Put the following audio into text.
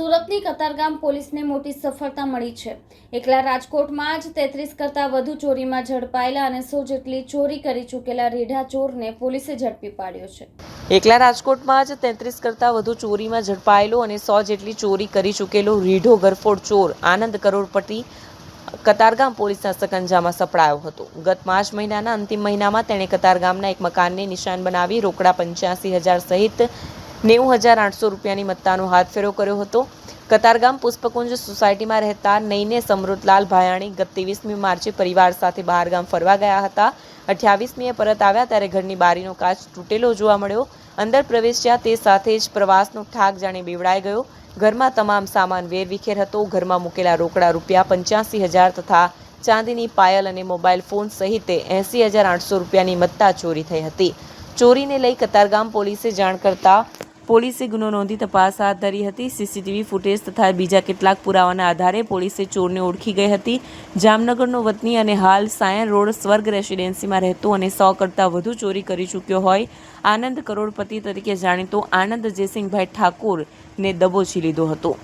સુરતની કતારગામ પોલીસને મોટી સફળતા મળી છે. એકલા રાજકોટમાં જ તેત્રીસ કરતાં વધુ ચોરીમાં ઝડપાયેલા અને સો જેટલી ચોરી કરી ચૂકેલા રીઢા ચોરને પોલીસે ઝડપી પાડ્યો છે. એકલા રાજકોટમાં જ તેત્રીસ કરતાં વધુ ચોરીમાં ઝડપાયેલો અને સો જેટલી ચોરી કરી ચૂકેલો રીઢો ગરફોડ ચોર આનંદ કરોડપતિ કતારગામ પોલીસના સકંજામાં સપડાયો હતો. ગત માર્ચ મહિનાના અંતિમ મહિનામાં તેણે કતારગામના એક મકાનને નિશાન બનાવી રોકડા પંચ્યાસી હજાર સહિત નેવું હજાર આઠસો રૂપિયાની મત્તાનો હાથ ફેરો કર્યો હતો. કતારગામ પુષ્પકુંજ સોસાયટીમાં રહેતા નઈને સમૃદ્ધલાલ ભાયાણી ગત ત્રેવીસમી માર્ચે પરિવાર સાથે બહારગામ ફરવા ગયા હતા. અઠ્યાવીસમીએ પરત આવ્યા ત્યારે ઘરની બારીનો કાચ તૂટેલો જોવા મળ્યો. અંદર પ્રવેશ્યા તે સાથે જ પ્રવાસનો ઠાક જાણે બેવડાઈ ગયો. ઘરમાં તમામ સામાન વેરવિખેર હતો. ઘરમાં મૂકેલા રોકડા રૂપિયા પંચ્યાસી હજાર તથા ચાંદીની પાયલ અને મોબાઈલ ફોન સહિત એંસી હજાર આઠસો રૂપિયાની મત્તા ચોરી થઈ હતી. ચોરીને લઈ કતારગામ પોલીસે જાણ કરતા પોલીસે ગુનો નોંધી તપાસ હાથ ધરી હતી. સીસીટીવી ફૂટેજ તથા બીજા કેટલાક પુરાવાના આધારે પોલીસે ચોરને ઓળખી ગઈ હતી. જામનગરનો વતની અને હાલ સાયન રોડ સ્વર્ગ રેસિડેન્સીમાં રહેતો અને સો કરતાં વધુ ચોરી કરી ચૂક્યો હોય. આનંદ કરોડપતિ તરીકે જાણીતો આનંદ જયસિંહભાઈ ઠાકોરને દબોચી લીધો હતો.